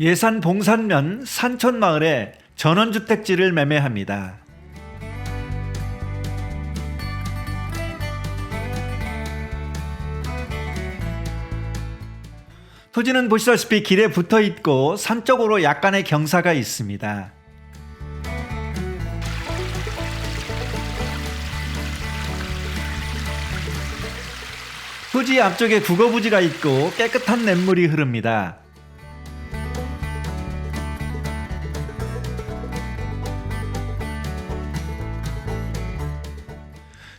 예산 봉산면 산촌마을에 전원주택지를 매매합니다. 토지는 보시다시피 길에 붙어 있고 산 쪽으로 약간의 경사가 있습니다. 토지 앞쪽에 국어부지가 있고 깨끗한 냇물이 흐릅니다.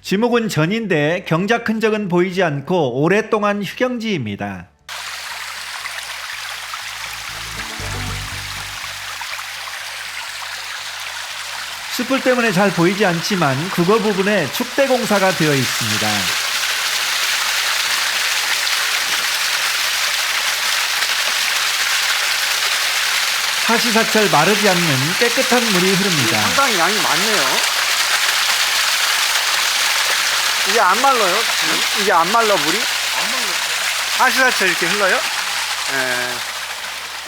지목은 전인데 경작 흔적은 보이지 않고 오랫동안 휴경지입니다. 숯불 때문에 잘 보이지 않지만 국어 부분에 축대 공사가 되어 있습니다. 사시사철 마르지 않는 깨끗한 물이 흐릅니다. 상당히 양이 많네요. 이게 안 말라요? 지금? 이게 안 말라 물이? 안 말라. 사시사철 이렇게 흘러요? 예.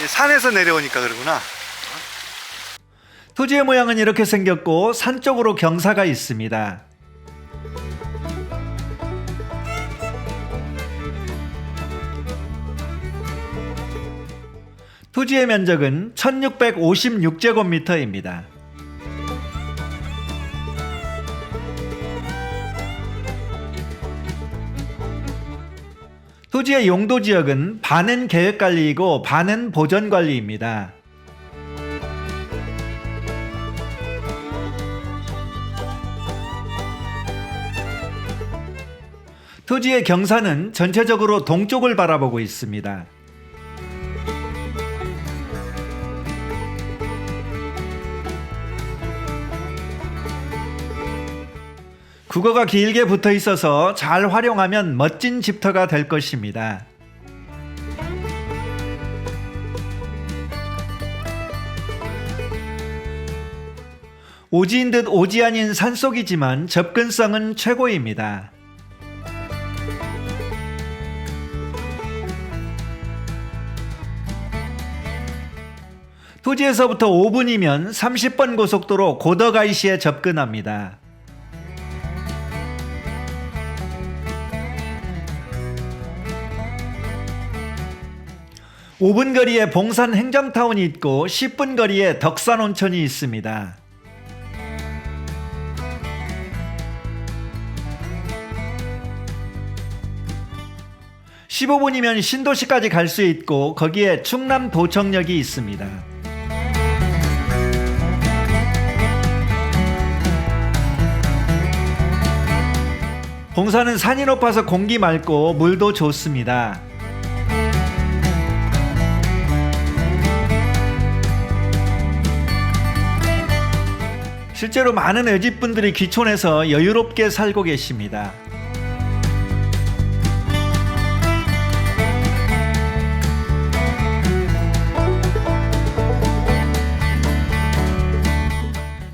이 산에서 내려오니까 그러구나. 토지의 모양은 이렇게 생겼고 산 쪽으로 경사가 있습니다. 토지의 면적은 1656제곱미터입니다. 토지의 용도 지역은 반은 계획 관리이고 반은 보전 관리입니다. 토지의 경사는 전체적으로 동쪽을 바라보고 있습니다. 국어가 길게 붙어 있어서 잘 활용하면 멋진 집터가 될 것입니다. 오지인 듯 오지 아닌 산속이지만 접근성은 최고입니다. 토지에서부터 5분이면 30번 고속도로 고덕IC에 접근합니다. 5분 거리에 봉산 행정타운이 있고 10분 거리에 덕산 온천이 있습니다. 15분이면 신도시까지 갈 수 있고 거기에 충남 도청역이 있습니다. 봉산은 산이 높아서 공기 맑고 물도 좋습니다. 실제로 많은 애집분들이 귀촌해서 여유롭게 살고 계십니다.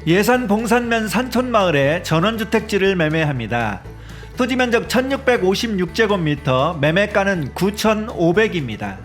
예산 봉산면 산촌마을에 전원주택지를 매매합니다. 토지 면적 1656제곱미터, 매매가는 9,500입니다.